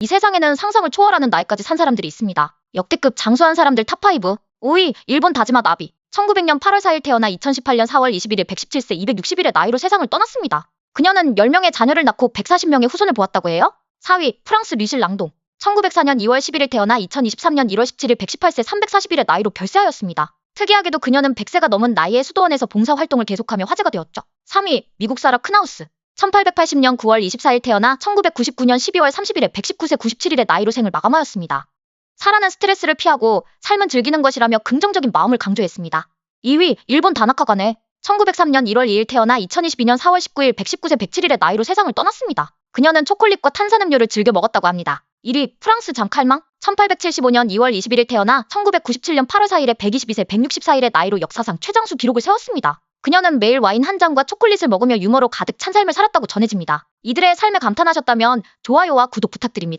이 세상에는 상상을 초월하는 나이까지 산 사람들이 있습니다. 역대급 장수한 사람들 탑5. 5위, 일본 다지마 나비. 1900년 8월 4일 태어나 2018년 4월 21일 117세 260일의 나이로 세상을 떠났습니다. 그녀는 10명의 자녀를 낳고 140명의 후손을 보았다고 해요. 4위, 프랑스 류실 랑동. 1904년 2월 11일 태어나 2023년 1월 17일 118세 340일의 나이로 별세하였습니다. 특이하게도 그녀는 100세가 넘은 나이에 수도원에서 봉사활동을 계속하며 화제가 되었죠. 3위, 미국 사라 크나우스. 1880년 9월 24일 태어나 1999년 12월 30일에 119세 97일의 나이로 생을 마감하였습니다. 사라는 스트레스를 피하고 삶은 즐기는 것이라며 긍정적인 마음을 강조했습니다. 2위, 일본 다나카가네. 1903년 1월 2일 태어나 2022년 4월 19일 119세 107일의 나이로 세상을 떠났습니다. 그녀는 초콜릿과 탄산음료를 즐겨 먹었다고 합니다. 1위, 프랑스 장칼망. 1875년 2월 21일 태어나 1997년 8월 4일에 122세 164일의 나이로 역사상 최장수 기록을 세웠습니다. 그녀는 매일 와인 한 잔과 초콜릿을 먹으며 유머로 가득 찬 삶을 살았다고 전해집니다. 이들의 삶에 감탄하셨다면 좋아요와 구독 부탁드립니다.